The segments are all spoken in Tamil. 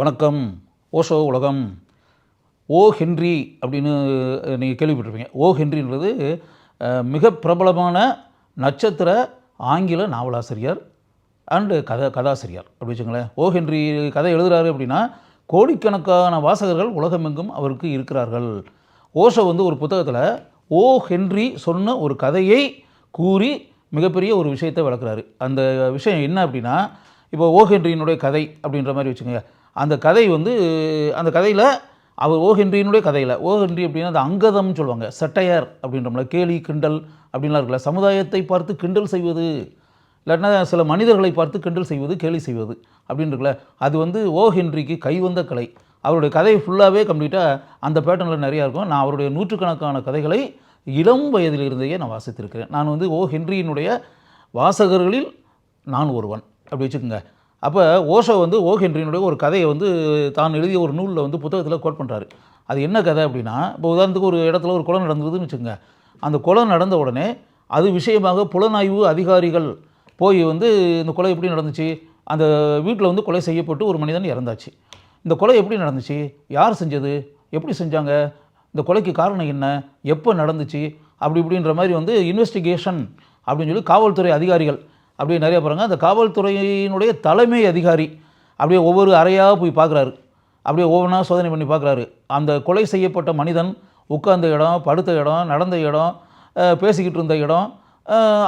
வணக்கம். ஓஷோ உலகம். ஓ ஹென்றி அப்படின்னு நீங்கள் கேள்விப்பட்டிருப்பீங்க. ஓ ஹென்றின்றது மிக பிரபலமான நட்சத்திர ஆங்கில நாவலாசிரியர் அண்டு கதை கதாசிரியர். அப்படி வச்சுங்களேன் ஓ ஹென்றி கதை எழுதுகிறாரு அப்படின்னா கோடிக்கணக்கான வாசகர்கள் உலகமெங்கும் அவருக்கு இருக்கிறார்கள். ஓஷோ வந்து ஒரு புத்தகத்தில் ஓ ஹென்றி சொன்ன ஒரு கதையை கூறி மிகப்பெரிய ஒரு விஷயத்தை வளர்க்குறாரு. அந்த விஷயம் என்ன அப்படின்னா இப்போ ஓ ஹென்ரியினுடைய கதை அப்படின்ற மாதிரி வச்சுக்கோங்க. அந்த கதை வந்து அந்த கதையில் அவர் ஓ ஹென்ரியினுடைய கதையில் ஓ ஹென்றி அப்படின்னா அந்த அங்கதம்னு சொல்லுவாங்க சட்டையர் அப்படின்றோம்ல கேலி கிண்டல் அப்படின்லாம் இருக்குல்ல சமுதாயத்தை பார்த்து கிண்டல் செய்வது இல்லாட்டினா சில மனிதர்களை பார்த்து கிண்டல் செய்வது கேலி செய்வது அப்படின்னு இருக்குல்ல அது வந்து ஓ ஹென்ரிக்கு கைவந்த கலை. அவருடைய கதை ஃபுல்லாகவே கம்ப்ளீட்டாக அந்த பேட்டர்னில் நிறையா இருக்கும். நான் அவருடைய நூற்றுக்கணக்கான கதைகளை இளம் வயதிலிருந்தே நான் வாசித்திருக்கிறேன். நான் வந்து ஓ ஹென்ரியினுடைய வாசகர்களில் நான் ஒருவன். அப்படி வச்சுக்கோங்க. அப்போ ஓஷோ வந்து ஓ ஹென்ரியினுடைய ஒரு கதையை வந்து தான் எழுதிய ஒரு நூலில் வந்து புத்தகத்தில் கோட் பண்ணுறாரு அது என்ன கதை அப்படின்னா இப்போ உதாரணத்துக்கு ஒரு இடத்துல ஒரு குளம் நடந்ததுன்னு வச்சுக்கோங்க. அந்த குளம் நடந்த உடனே அது விஷயமாக புலனாய்வு அதிகாரிகள் போய் வந்து இந்த கொலை எப்படி நடந்துச்சு? அந்த வீட்டில் வந்து கொலை செய்யப்பட்டு ஒரு மனிதன் இறந்தாச்சு. இந்த கொலை எப்படி நடந்துச்சு? யார் செஞ்சது? எப்படி செஞ்சாங்க? இந்த கொலைக்கு காரணம் என்ன? எப்போ நடந்துச்சு? அப்படி இப்படின்ற மாதிரி வந்து இன்வெஸ்டிகேஷன் அப்படின்னு சொல்லி காவல்துறை அதிகாரிகள் அப்படியே நிறைய பாருங்க. அந்த காவல்துறையினுடைய தலைமை அதிகாரி அப்படியே ஒவ்வொரு அறையாக போய் பார்க்குறாரு அப்படியே ஒவ்வொன்றா சோதனை பண்ணி பார்க்குறாரு அந்த கொலை செய்யப்பட்ட மனிதன் உட்கார்ந்த இடம் படுத்த இடம் நடந்த இடம் பேசிக்கிட்டு இருந்த இடம்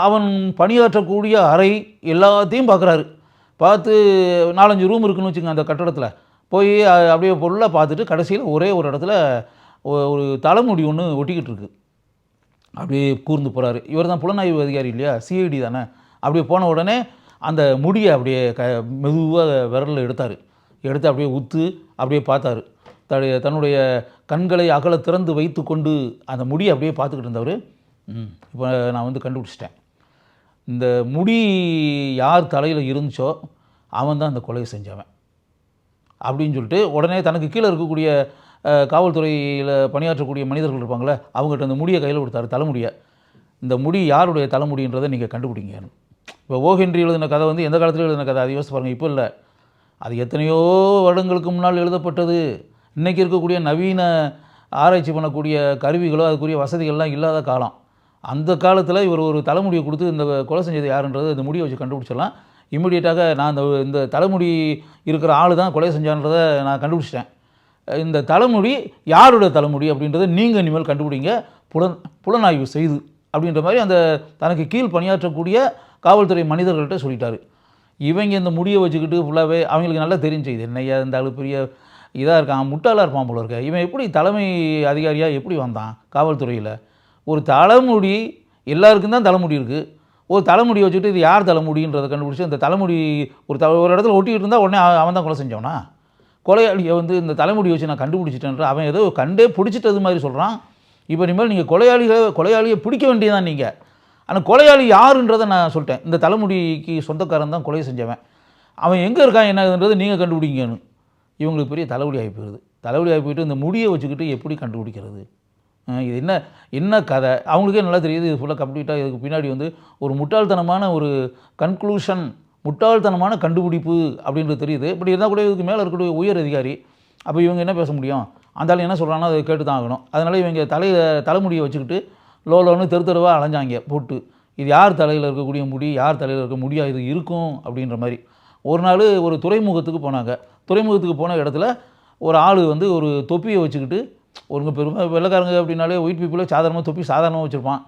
அவன் பணியாற்றக்கூடிய அறை எல்லாத்தையும் பார்க்குறாரு பார்த்து நாலஞ்சு ரூம் இருக்குன்னு வச்சுங்க அந்த கட்டடத்தில். போய் அப்படியே பொருளாக பார்த்துட்டு கடைசியில் ஒரே ஒரு இடத்துல ஒரு தலைமுடி ஒன்று ஒட்டிக்கிட்டு இருக்கு. அப்படியே கூர்ந்து போகிறாரு இவர் தான் புலனாய்வு அதிகாரி இல்லையா? சிஐடி தானே? அப்படியே போன உடனே அந்த முடியை அப்படியே க மெதுவாக விரலில் எடுத்தார். எடுத்து அப்படியே உத்து அப்படியே பார்த்தாரு. தன்னுடைய தன்னுடைய கண்களை அகல திறந்து வைத்து கொண்டு அந்த முடியை அப்படியே பார்த்துக்கிட்டு இருந்தவர் இப்போ நான் வந்து கண்டுபிடிச்சிட்டேன். இந்த முடி யார் தலையில் இருந்துச்சோ அவன் தான் அந்த கொலையை செஞ்சவன். அப்படின்னு சொல்லிட்டு உடனே தனக்கு கீழே இருக்கக்கூடிய காவல்துறையில் பணியாற்றக்கூடிய மனிதர்கள் இருப்பாங்களே அவங்ககிட்ட அந்த முடியை கையில் கொடுத்தாரு தலைமுடியை. இந்த முடி யாருடைய தலைமுடின்றதை நீங்கள் கண்டுபிடிங்க. இப்போ ஓஹென்றி எழுதின கதை வந்து எந்த காலத்தில் எழுதின கதை? அது யோசிச்சு பாருங்கள் இப்போ இல்லை. அது எத்தனையோ வருடங்களுக்கு முன்னால் எழுதப்பட்டது. இன்றைக்கி இருக்கக்கூடிய நவீன ஆராய்ச்சி பண்ணக்கூடிய கருவிகளோ அதுக்குரிய வசதிகள்லாம் இல்லாத காலம். அந்த காலத்தில் இவர் ஒரு தலைமுடியை கொடுத்து இந்த கொலை செஞ்சது யாருன்றது இந்த முடியை வச்சு கண்டுபிடிச்சிடலாம். இம்மிடியட்டாக நான் இந்த இந்த தலைமுடி இருக்கிற ஆள் தான் கொலை செஞ்சான்றதை நான் கண்டுபிடிச்சிட்டேன். இந்த தலைமுடி யாரோட தலைமுடி அப்படின்றத நீங்கள் இனிமேல் கண்டுபிடிங்க. புலன் புலனாய்வு செய்து அப்படின்ற மாதிரி அந்த தனக்கு கீழ் பணியாற்றக்கூடிய காவல்துறை மனிதர்கள்ட்ட சொல்லிட்டாரு. இவங்க இந்த முடியை வச்சுக்கிட்டு ஃபுல்லாகவே அவங்களுக்கு நல்லா தெரிஞ்சு இது. என்னையா இந்த அளவு பெரிய இதாக இருக்கான் முட்டாளாக இருப்பான் போல இருக்க. இவன் எப்படி தலைமை அதிகாரியாக எப்படி வந்தான் காவல்துறையில்? ஒரு தலைமுடி எல்லாருக்கும் தான் தலைமுடி இருக்குது ஒரு தலைமுடியை வச்சுட்டு இது யார் தலைமுடின்றதை கண்டுபிடிச்சி அந்த தலைமுடி ஒரு த ஒரு இடத்துல ஒட்டிக்கிட்டு இருந்தால் உடனே அவன் அவன் தான் கொலை செஞ்சவனா? கொலையாளியை வந்து இந்த தலைமுடி வச்சு நான் கண்டுபிடிச்சிட்டேன்ற அவன் ஏதோ கண்டே பிடிச்சிட்டது மாதிரி சொல்கிறான் இப்போ இனிமேல் நீங்கள் கொலையாளிகளை கொலையாளியை பிடிக்க வேண்டியதான் நீங்கள் ஆனால் கொலையாளி யாருன்றதை நான் சொல்லிட்டேன். இந்த தலைமுடிக்கு சொந்தக்காரன் தான் கொலை செஞ்சவன். அவன் எங்கே இருக்கான் என்னதுன்றது நீங்கள் கண்டுபிடிங்கன்னு இவங்களுக்கு பெரிய தலைவலி ஆகி போயிடுது தலைவலி ஆகி போயிட்டு இந்த முடியை வச்சுக்கிட்டு எப்படி கண்டுபிடிக்கிறது? இது என்ன என்ன கதை? அவங்களுக்கே நல்லா தெரியுது இது ஃபுல்லாக கம்ப்ளீட்டாக இதுக்கு பின்னாடி வந்து ஒரு முட்டாள்தனமான ஒரு கன்க்ளூஷன் முட்டாள்தனமான கண்டுபிடிப்பு அப்படின்றது தெரியுது. இப்படி இருந்தால் கூட இதுக்கு மேலே இருக்கக்கூடிய உயர் அதிகாரி அப்போ இவங்க என்ன பேச முடியும்? அந்த என்ன சொல்கிறாங்கன்னா அதை கேட்டு தான் ஆகணும். அதனால் இவங்க தலை தலைமுடியை வச்சுக்கிட்டு லோ லோன்னு தெரு தெருவாக அலைஞ்சாங்க போட்டு. இது யார் தலையில் இருக்கக்கூடிய முடி? யார் தலையில் இருக்க முடியா? இது இருக்கும் அப்படின்ற மாதிரி. ஒரு நாள் ஒரு துறைமுகத்துக்கு போனாங்க. துறைமுகத்துக்கு போன இடத்துல ஒரு ஆள் வந்து ஒரு தொப்பியை வச்சுக்கிட்டு ஒருங்க பெருமை வெள்ளைக்காரங்க அப்படின்னாலே ஒயிட் பீப்புளே சாதாரணமாக தொப்பி சாதாரணமாக வச்சுருப்பான்.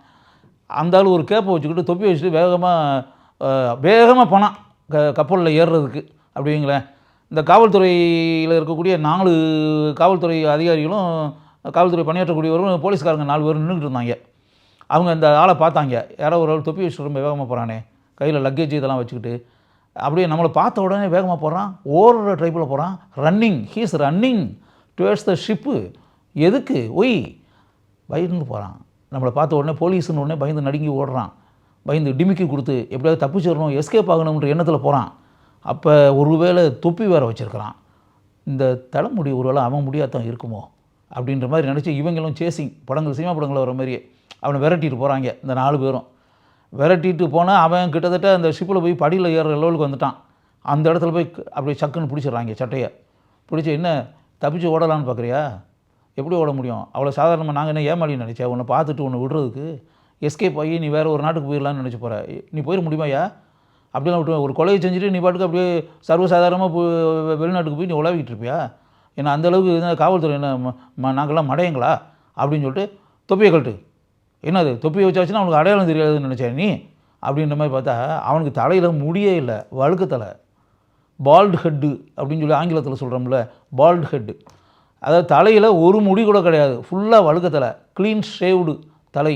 அந்த ஆள் ஒரு கேப்பை வச்சுக்கிட்டு தொப்பி வச்சுட்டு வேகமாக வேகமாக போனான். க கப்பலில் ஏறுறதுக்கு. அப்படிங்களேன். இந்த காவல்துறையில் இருக்கக்கூடிய நாலு காவல்துறை அதிகாரிகளும் காவல்துறை பணியாற்றக்கூடியவரும் போலீஸ்காரங்க நாலு பேர் நின்றுட்டு இருந்தாங்க. அவங்க அந்த ஆளை பார்த்தாங்க. யாரோ ஒரு ஆள் தொப்பி வச்சுட்டு ரொம்ப வேகமாக போகிறானே கையில் லக்கேஜ் இதெல்லாம் வச்சுக்கிட்டு. அப்படியே நம்மளை பார்த்த உடனே வேகமாக போகிறான் ஓடுற ட்ரைப்பில் போகிறான் running he's running towards the ship எதுக்கு? ஒய். பயந்து போகிறான் நம்மளை பார்த்த உடனே போலீஸ்னு உடனே பயந்து நடுங்கி ஓடுறான். பயந்து டிமிக்கி கொடுத்து எப்படியாவது தப்பிச்சிடணும் எஸ்கேப் ஆகணுன்ற எண்ணத்தில் போகிறான் அப்போ ஒருவேளை தொப்பி வேறு வச்சுருக்கிறான். இந்த தலைமுடி ஒருவேளை அவன் முடியாதான் இருக்குமோ? அப்படின்ற மாதிரி நினச்சி இவங்களும் சேசிங் படங்கள் சினிமா படங்கள் வர மாதிரியே. அவனை விரட்டிட்டு போகிறாங்க இந்த நாலு பேரும். விரட்டிட்டு போனால் அவன் கிட்டத்தட்ட அந்த ஷிப்பில் போய் படியில் ஏறுற லெவலுக்கு வந்துட்டான். அந்த இடத்துல போய் அப்படியே சக்குன்னு பிடிச்சிடுறாங்க சட்டையை. பிடிச்சி என்ன தப்பிச்சு ஓடலான்னு பார்க்குறியா எப்படி ஓட முடியும்? அவ்வளோ சாதாரணமாக நாங்கள் என்ன ஏமாடி நினச்சா? உன்னை பார்த்துட்டு உன்னை விடுறதுக்கு எஸ்கேப் ஆகி நீ வேறு ஒரு நாட்டுக்கு போயிடலான்னு நினச்சி போகிற நீ போயிட முடியுமாயா அப்படிலாம் விட்டுவேன் ஒரு கொலையை செஞ்சுட்டு நீ பாட்டுக்கு அப்படியே சர்வசாதாரணமாக போ வெளிநாட்டுக்கு போய் நீ உலாவிக்கிட்டு இருப்பியா? ஏன்னா அந்தளவுக்கு காவல்துறை என்ன ம- ம- நாங்கள்லாம் மடையங்களா? அப்படின்னு சொல்லிட்டு தொப்பியை கழட்டு. என்னது தொப்பி வச்சாச்சுன்னா அவனுக்கு அடையாளம் தெரியாதுன்னு நினச்சேன் நீ? அப்படின்ற மாதிரி பார்த்தா அவனுக்கு தலையில் முடியே இல்லை வழுக்கு தலை. பால்டு ஹெட்டு அப்படின்னு சொல்லி ஆங்கிலத்தில் சொல்கிறோம்ல பால்டு ஹெட்டு அதாவது தலையில் ஒரு முடி கூட கிடையாது ஃபுல்லாக வழுக்க தலை க்ளீன் ஷேவ்டு தலை.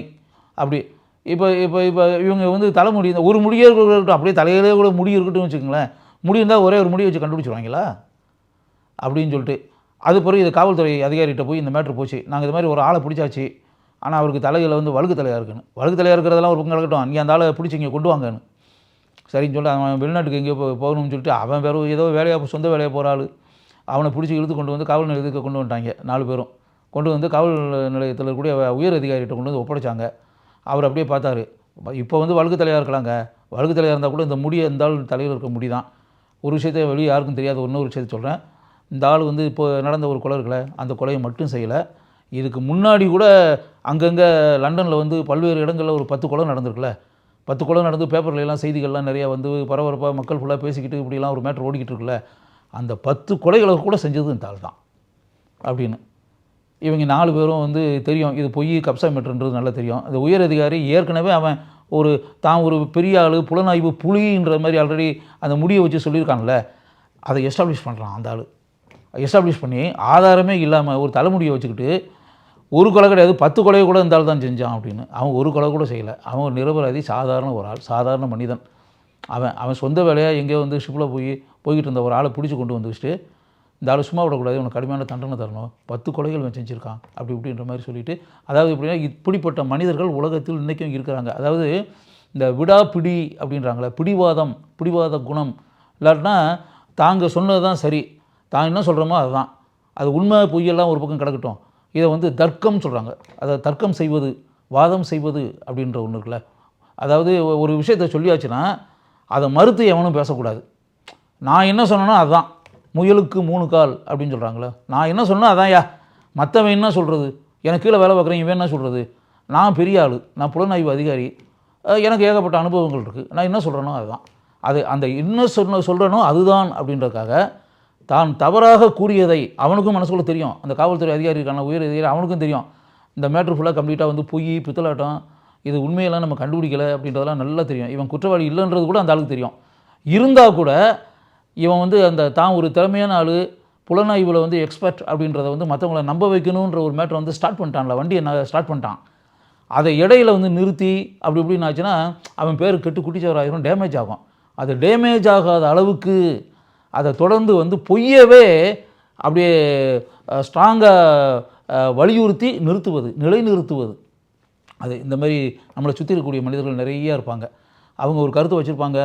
அப்படி இப்போ இப்போ இப்போ இவங்க வந்து தலைமுடி இந்த ஒரு முடியே இருக்கட்டும் அப்படியே தலையிலே கூட முடி இருக்கட்டும் வச்சுக்கோங்களேன். முடி இருந்தால் ஒரே ஒரு முடி வச்சு கண்டுபிடிச்சிருவாங்களா? அப்படின்னு சொல்லிட்டு அது பிறகு இது காவல்துறை அதிகாரிகிட்ட போய் இந்த மேட்ரு போச்சு. நாங்கள் இது மாதிரி ஒரு ஆளை பிடிச்சாச்சு. ஆனால் அவருக்கு தலையில் வந்து வழுக்கு தலையாக இருக்குன்னு வழுக்கு தலையாக இருக்கிறதெல்லாம் ஒரு பக்கம் கிடக்கட்டும் அங்கே அந்த ஆளை பிடிச்சி இங்கே கொண்டு வாங்கன்னு. சரின்னு சொல்லிட்டு அவன் வெளிநாட்டுக்கு எங்கேயோ போ போகணும்னு சொல்லிட்டு அவன் வேறு ஏதோ வேலையாக சொந்த வேலையாக போகிற ஆள். அவனை பிடிச்சி இழுத்து கொண்டு வந்து காவல் நிலையத்துக்கு கொண்டு வந்துட்டாங்க நாலு பேரும். கொண்டு வந்து காவல் நிலையத்தில் இருக்கக்கூடிய உயர் அதிகாரிகிட்ட கொண்டு வந்து ஒப்படைச்சாங்க. அவர் அப்படியே பார்த்தாரு. இப்போ வந்து வழுக்கு தலையாக இருக்கலாங்க. வழுக்கு தலையாக இருந்தால் கூட இந்த முடியை இந்த ஆள் தலையில் இருக்க முடி தான் ஒரு விஷயத்தை வெளியே யாருக்கும் தெரியாத இன்னொரு விஷயத்தை சொல்கிறேன் இந்த ஆள் வந்து இப்போ நடந்த ஒரு கொலை இருக்கலை அந்த கொலையை மட்டும் செய்யலை. இதுக்கு முன்னாடி கூட அங்கங்கே லண்டனில் வந்து பல்வேறு இடங்களில் ஒரு பத்து குளம் நடந்திருக்குல்ல. பத்து குளம் நடந்து பேப்பர்லாம் செய்திகள்லாம் நிறையா வந்து பரபரப்பாக மக்கள் ஃபுல்லாக பேசிக்கிட்டு இப்படிலாம் ஒரு மேட்ரு ஓடிக்கிட்டு இருக்குல்ல அந்த பத்து கொலைகளை கூட செஞ்சது இந்த ஆள் தான் அப்படின்னு. இவங்க நாலு பேரும் வந்து தெரியும் இது பொய் கப்சா மீட்டர்ன்றது நல்லா தெரியும். அந்த உயர் அதிகாரி ஏற்கனவே அவன் ஒரு தான் ஒரு பெரிய ஆள் புலனாய்வு புலின்ற மாதிரி ஆல்ரெடி அந்த முடியை வச்சு சொல்லியிருக்கான்ல. அதை எஸ்டாப்ளிஷ் பண்ணுறான் அந்த ஆள். எஸ்டாப்ளிஷ் பண்ணி ஆதாரமே இல்லாமல் ஒரு தலைமுடியை வச்சுக்கிட்டு ஒரு கொலை கிடையாது பத்து கொலை கூட இருந்தால் தான் செஞ்சான் அப்படின்னு. அவன் ஒரு கொலை கூட செய்யலை. அவன் ஒரு நிரபராதி சாதாரண ஒரு ஆள் சாதாரண மனிதன். அவன் அவன் சொந்த வேலையாக எங்கேயோ வந்து ஷிப்பில் போய் போய்கிட்டு இருந்த ஒரு ஆளை பிடிச்சி கொண்டு வந்து வச்சுட்டு இந்த ஆள் சும்மா விடக்கூடாது உனக்கு கடுமையான தண்டனை தரணும் பத்து கொலைகள் இவன் செஞ்சுருக்கான் அப்படி இப்படின்ற மாதிரி சொல்லிட்டு அதாவது எப்படின்னா இப்படிப்பட்ட மனிதர்கள் உலகத்தில் இன்றைக்கும் இருக்கிறாங்க. அதாவது இந்த விடாப்பிடி அப்படின்றாங்களே பிடிவாதம் பிடிவாத குணம். இல்லாட்டினா தாங்க சொன்னது தான் சரி. தான் என்ன சொல்கிறோமோ அதுதான். அது உண்மை பொய்யெல்லாம் ஒரு பக்கம் கிடக்கட்டும். இதை வந்து தர்க்கம் சொல்கிறாங்க அதை தர்க்கம் செய்வது வாதம் செய்வது அப்படின்ற ஒன்று இருக்குல்ல. அதாவது ஒரு விஷயத்தை சொல்லியாச்சுன்னா அதை மறுத்து எவனும் பேசக்கூடாது. நான் என்ன சொன்னேன்னா அதுதான் முயலுக்கு மூணு கால் அப்படின்னு சொல்கிறாங்களே நான் என்ன சொன்னேனோ அதான் யா. மற்றவன் என்ன சொல்கிறது எனக்கு கீழே வேலை பார்க்குறேன் இவன் என்ன சொல்கிறது நான் பெரிய ஆள். நான் புலனாய்வு அதிகாரி. எனக்கு ஏகப்பட்ட அனுபவங்கள் இருக்குது நான் என்ன சொல்கிறேனோ அதுதான் அது அந்த என்ன சொன்ன சொல்கிறனோ அதுதான் அப்படின்றதுக்காக தான் தவறாக கூறியதை அவனுக்கும் மனசுக்குள்ள தெரியும். அந்த காவல்துறை அதிகாரி இருக்கான உயர் அதிகாரி அவனுக்கும் தெரியும். இந்த மேட்ரு ஃபுல்லாக கம்ப்ளீட்டாக வந்து பொய் பித்தலாட்டம் இது உண்மையெல்லாம் நம்ம கண்டுபிடிக்கல அப்படின்றதெல்லாம் நல்லா தெரியும். இவன் குற்றவாளி இல்லைன்றது கூட அந்த ஆளுக்கு தெரியும். இருந்தால் கூட இவன் வந்து அந்த தான் ஒரு திறமையான ஆள் புலனாய்வில் வந்து எக்ஸ்பர்ட் அப்படின்றத வந்து மற்றவங்கள நம்ப வைக்கணுன்ற ஒரு மேட்ரு வந்து ஸ்டார்ட் பண்ணிட்டான்ல வண்டியை நான் ஸ்டார்ட் பண்ணிட்டான். அதை இடையில வந்து நிறுத்தி அப்படி இப்படின்னு ஆச்சுன்னா அவன் பேர் கெட்டு குட்டிச்சவராயிரும் டேமேஜ் ஆகும். அது டேமேஜ் ஆகாத அளவுக்கு அதை தொடர்ந்து வந்து பொய்யவே அப்படியே ஸ்ட்ராங்காக வலியுறுத்தி நிறுத்துவது நிலைநிறுத்துவது. அது இந்த மாதிரி நம்மளை சுற்றி இருக்கக்கூடிய மனிதர்கள் நிறைய இருப்பாங்க. அவங்க ஒரு கருத்து வச்சுருப்பாங்க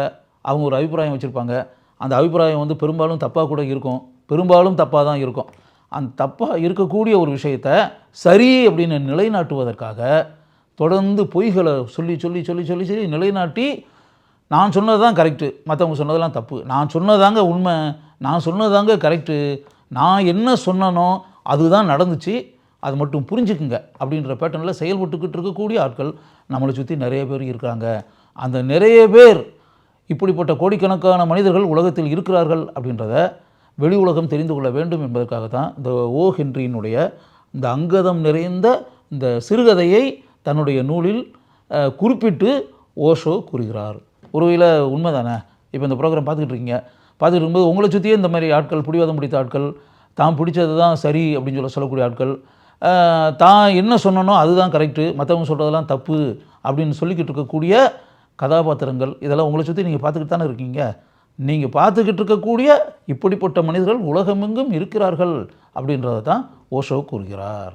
அவங்க ஒரு அபிப்பிராயம் வச்சுருப்பாங்க. அந்த அபிப்பிராயம் வந்து பெரும்பாலும் தப்பாக கூட இருக்கும். பெரும்பாலும் தப்பாக தான் இருக்கும். அந்த தப்பாக இருக்கக்கூடிய ஒரு விஷயத்த சரி அப்படின்னு நிலைநாட்டுவதற்காக தொடர்ந்து பொய்களை சொல்லி சொல்லி சொல்லி சொல்லி சொல்லி நிலைநாட்டி நான் சொன்னது தான் கரெக்டு மற்றவங்க சொன்னதெல்லாம் தப்பு. நான் சொன்னதாங்க உண்மை. நான் சொன்னதாங்க கரெக்டு நான் என்ன சொன்னனோ அதுதான் நடந்துச்சு. அது மட்டும் புரிஞ்சுக்குங்க. அப்படின்ற பேட்டர்னில் செயல்பட்டுக்கிட்டு இருக்கக்கூடிய ஆட்கள் நம்மளை சுற்றி நிறைய பேர் இருக்கிறாங்க அந்த நிறைய பேர் இப்படிப்பட்ட கோடிக்கணக்கான மனிதர்கள் உலகத்தில் இருக்கிறார்கள் அப்படின்றத வெளி உலகம் தெரிந்து கொள்ள வேண்டும் என்பதற்காக தான் இந்த ஓ ஹென்ரியினுடைய இந்த அங்கதம் நிறைந்த இந்த சிறுகதையை தன்னுடைய நூலில் குறிப்பிட்டு ஓஷோ கூறுகிறார். உறவையில் உண்மை தானே இப்போ இந்த ப்ரோக்ராம் பார்த்துக்கிட்டு இருக்கீங்க. பார்த்துட்டு இருக்கும்போது உங்களை சுற்றியே இந்த மாதிரி ஆட்கள் பிடிவாதம் பிடித்த ஆட்கள் தான் பிடிச்சது தான் சரி அப்படின்னு சொல்ல சொல்லக்கூடிய ஆட்கள் தான் என்ன சொன்னனோ அதுதான் கரெக்டு மற்றவங்க சொல்கிறதெல்லாம் தப்பு அப்படின்னு சொல்லிக்கிட்டு இருக்கக்கூடிய கதாபாத்திரங்கள் இதெல்லாம் உங்களை சுற்றி நீங்கள் பார்த்துக்கிட்டு தானே இருக்கீங்க. நீங்கள் பார்த்துக்கிட்டு இருக்கக்கூடிய இப்படிப்பட்ட மனிதர்கள் உலகமெங்கும் இருக்கிறார்கள் அப்படின்றத தான் ஓஷோ கூறுகிறார்.